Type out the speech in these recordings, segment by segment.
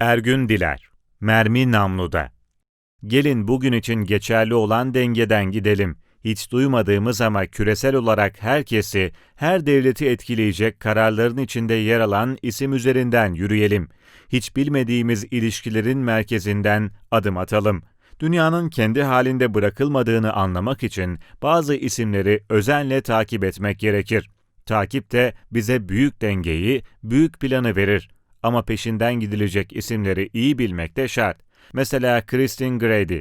Ergün Diler Mermi Namlu'da Gelin bugün için geçerli olan dengeden gidelim. Hiç duymadığımız ama küresel olarak herkesi, her devleti etkileyecek kararların içinde yer alan isim üzerinden yürüyelim. Hiç bilmediğimiz ilişkilerin merkezinden adım atalım. Dünyanın kendi halinde bırakılmadığını anlamak için bazı isimleri özenle takip etmek gerekir. Takip de bize büyük dengeyi, büyük planı verir. Ama peşinden gidilecek isimleri iyi bilmek de şart. Mesela Christine Grady.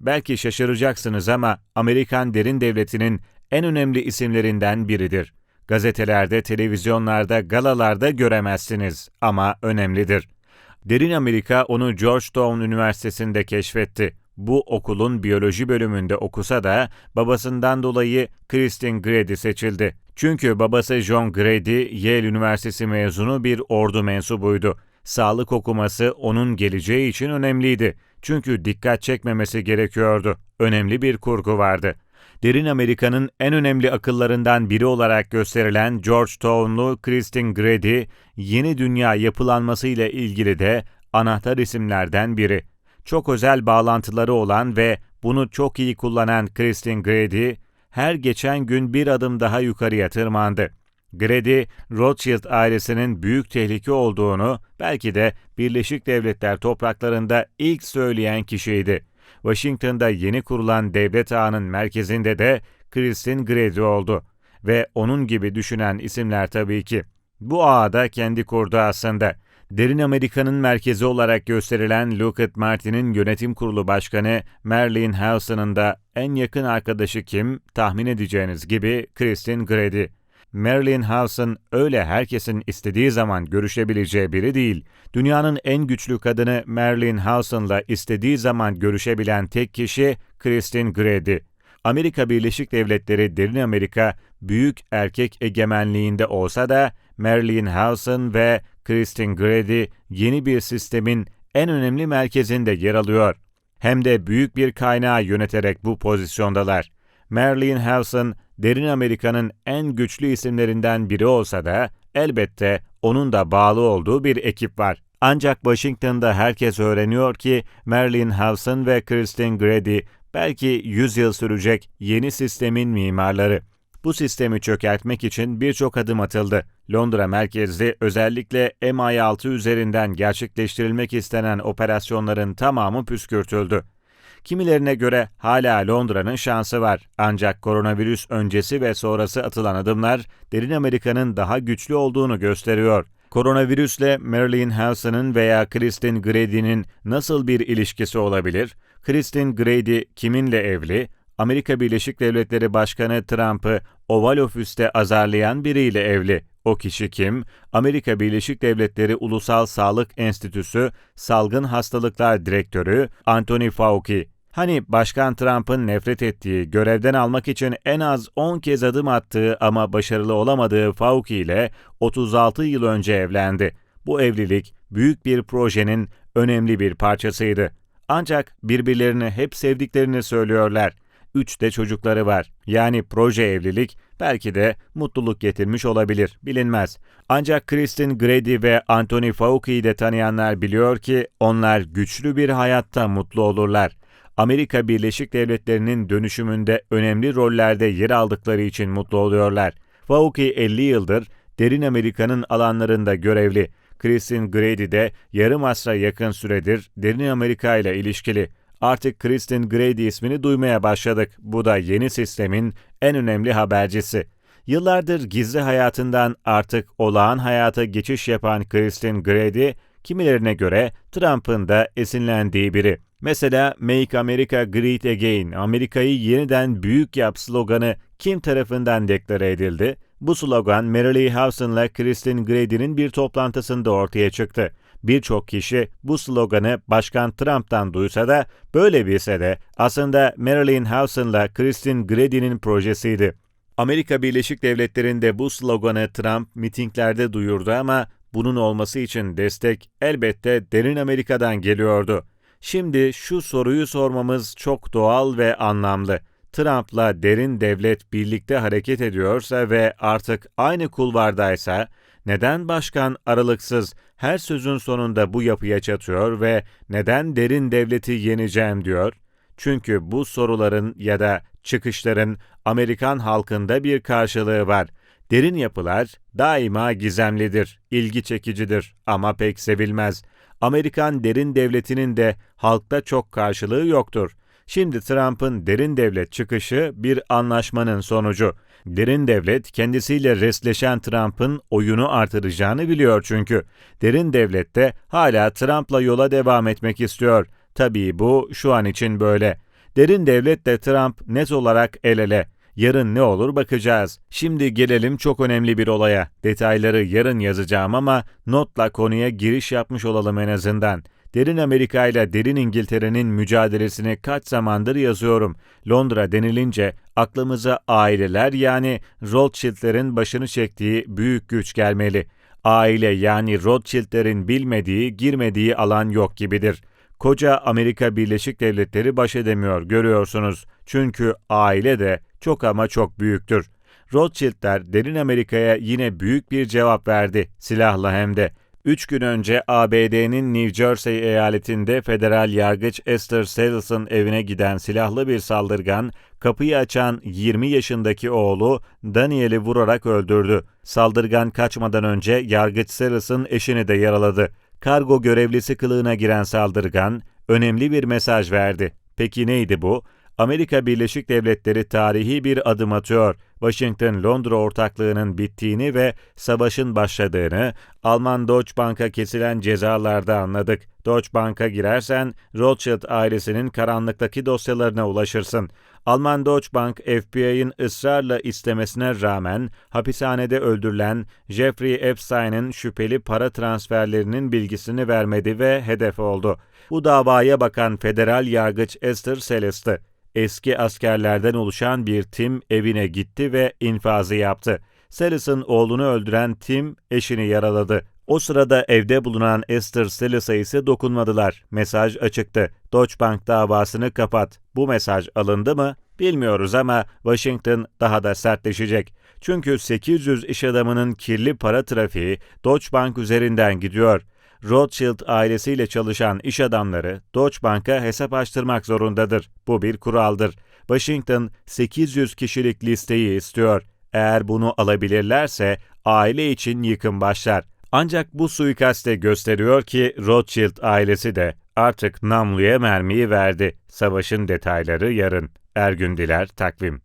Belki şaşıracaksınız ama Amerikan derin devletinin en önemli isimlerinden biridir. Gazetelerde, televizyonlarda, galalarda göremezsiniz ama önemlidir. Derin Amerika onu Georgetown Üniversitesi'nde keşfetti. Bu okulun biyoloji bölümünde okusa da babasından dolayı Christine Grady seçildi. Çünkü babası John Grady, Yale Üniversitesi mezunu bir ordu mensubuydu. Sağlık okuması onun geleceği için önemliydi. Çünkü dikkat çekmemesi gerekiyordu. Önemli bir kurgu vardı. Derin Amerika'nın en önemli akıllarından biri olarak gösterilen Georgetown'lu Christine Grady, yeni dünya yapılanması ile ilgili de anahtar isimlerden biri. Çok özel bağlantıları olan ve bunu çok iyi kullanan Christine Grady, her geçen gün bir adım daha yukarıya tırmandı. Grady, Rothschild ailesinin büyük tehlike olduğunu belki de Birleşik Devletler topraklarında ilk söyleyen kişiydi. Washington'da yeni kurulan devlet ağının merkezinde de Christine Grady oldu. Ve onun gibi düşünen isimler tabii ki. Bu ağda kendi kurdu aslında. Derin Amerika'nın merkezi olarak gösterilen Lockheed Martin'in yönetim kurulu başkanı Marilyn Howson'ın da en yakın arkadaşı kim tahmin edeceğiniz gibi Christine Grady. Marilyn Howson öyle herkesin istediği zaman görüşebileceği biri değil. Dünyanın en güçlü kadını Marilyn Howson'la istediği zaman görüşebilen tek kişi Christine Grady. Amerika Birleşik Devletleri Derin Amerika büyük erkek egemenliğinde olsa da Marilyn Howson ve Christine Grady yeni bir sistemin en önemli merkezinde yer alıyor. Hem de büyük bir kaynağı yöneterek bu pozisyondalar. Marilyn Howson, Derin Amerika'nın en güçlü isimlerinden biri olsa da elbette onun da bağlı olduğu bir ekip var. Ancak Washington'da herkes öğreniyor ki Marilyn Howson ve Christine Grady belki 100 yıl sürecek yeni sistemin mimarları. Bu sistemi çökertmek için birçok adım atıldı. Londra merkezli özellikle MI6 üzerinden gerçekleştirilmek istenen operasyonların tamamı püskürtüldü. Kimilerine göre hala Londra'nın şansı var. Ancak koronavirüs öncesi ve sonrası atılan adımlar derin Amerika'nın daha güçlü olduğunu gösteriyor. Koronavirüsle Marilyn Howson'ın veya Christine Grady'nin nasıl bir ilişkisi olabilir? Christine Grady kiminle evli? Amerika Birleşik Devletleri Başkanı Trump'ı Oval Ofis'te azarlayan biriyle evli. O kişi kim? Amerika Birleşik Devletleri Ulusal Sağlık Enstitüsü Salgın Hastalıklar Direktörü Anthony Fauci. Hani Başkan Trump'ın nefret ettiği, görevden almak için en az 10 kez adım attığı ama başarılı olamadığı Fauci ile 36 yıl önce evlendi. Bu evlilik büyük bir projenin önemli bir parçasıydı. Ancak birbirlerini hep sevdiklerini söylüyorlar. Üç de çocukları var. Yani proje evlilik belki de mutluluk getirmiş olabilir, bilinmez. Ancak Kristen Grady ve Anthony Fauci'yi de tanıyanlar biliyor ki onlar güçlü bir hayatta mutlu olurlar. Amerika Birleşik Devletleri'nin dönüşümünde önemli rollerde yer aldıkları için mutlu oluyorlar. Fauci 50 yıldır derin Amerika'nın alanlarında görevli. Kristen Grady de yarım asra yakın süredir derin Amerika ile ilişkili. Artık Kristen Grady ismini duymaya başladık. Bu da yeni sistemin en önemli habercisi. Yıllardır gizli hayatından artık olağan hayata geçiş yapan Kristen Grady, kimilerine göre Trump'ın da esinlendiği biri. Mesela Make America Great Again, Amerika'yı yeniden büyük yap sloganı kim tarafından deklare edildi? Bu slogan Mary Lee Howson'la Kristen Grady'nin bir toplantısında ortaya çıktı. Birçok kişi bu sloganı Başkan Trump'tan duysa da böyle bilse de aslında Marilyn Howson'la Christine Grady'nin projesiydi. Amerika Birleşik Devletleri'nde bu sloganı Trump mitinglerde duyurdu ama bunun olması için destek elbette derin Amerika'dan geliyordu. Şimdi şu soruyu sormamız çok doğal ve anlamlı. Trump'la derin devlet birlikte hareket ediyorsa ve artık aynı kulvardaysa Neden başkan aralıksız her sözün sonunda bu yapıya çatıyor ve neden derin devleti yeneceğim diyor? Çünkü bu soruların ya da çıkışların Amerikan halkında bir karşılığı var. Derin yapılar daima gizemlidir, ilgi çekicidir ama pek sevilmez. Amerikan derin devletinin de halkta çok karşılığı yoktur. Şimdi Trump'ın derin devlet çıkışı bir anlaşmanın sonucu. Derin devlet kendisiyle resleşen Trump'ın oyunu artıracağını biliyor çünkü. Derin devlet de hala Trump'la yola devam etmek istiyor. Tabii bu şu an için böyle. Derin devletle Trump net olarak el ele. Yarın ne olur bakacağız. Şimdi gelelim çok önemli bir olaya. Detayları yarın yazacağım ama notla konuya giriş yapmış olalım en azından. Derin Amerika ile Derin İngiltere'nin mücadelesini kaç zamandır yazıyorum. Londra denilince aklımıza aileler yani Rothschild'lerin başını çektiği büyük güç gelmeli. Aile yani Rothschild'lerin bilmediği, girmediği alan yok gibidir. Koca Amerika Birleşik Devletleri baş edemiyor görüyorsunuz. Çünkü aile de çok ama çok büyüktür. Rothschild'ler derin Amerika'ya yine büyük bir cevap verdi, silahla hem de. Üç gün önce ABD'nin New Jersey eyaletinde federal yargıç Esther Sales'ın evine giden silahlı bir saldırgan, kapıyı açan 20 yaşındaki oğlu Daniel'i vurarak öldürdü. Saldırgan kaçmadan önce yargıç Sales'ın eşini de yaraladı. Kargo görevlisi kılığına giren saldırgan, önemli bir mesaj verdi. Peki neydi bu? Amerika Birleşik Devletleri tarihi bir adım atıyor. Washington-Londra ortaklığının bittiğini ve savaşın başladığını Alman Deutsche Bank'a kesilen cezalarda anladık. Deutsche Bank'a girersen Rothschild ailesinin karanlıktaki dosyalarına ulaşırsın. Alman Deutsche Bank, FBI'ın ısrarla istemesine rağmen hapishanede öldürülen Jeffrey Epstein'in şüpheli para transferlerinin bilgisini vermedi ve hedef oldu. Bu davaya bakan federal yargıç Esther Celeste, eski askerlerden oluşan bir tim evine gitti ve infazı yaptı. Selis'in oğlunu öldüren tim eşini yaraladı. O sırada evde bulunan Esther Selis'e ise dokunmadılar. Mesaj açıktı. Deutsche Bank davasını kapat. Bu mesaj alındı mı? Bilmiyoruz ama Washington daha da sertleşecek. Çünkü 800 iş adamının kirli para trafiği Deutsche Bank üzerinden gidiyor. Rothschild ailesiyle çalışan iş adamları Deutsche Bank'a hesap açtırmak zorundadır. Bu bir kuraldır. Washington 800 kişilik listeyi istiyor. Eğer bunu alabilirlerse aile için yıkım başlar. Ancak bu suikaste gösteriyor ki Rothschild ailesi de artık namluya mermiyi verdi. Savaşın detayları yarın. Ergün Diler Takvim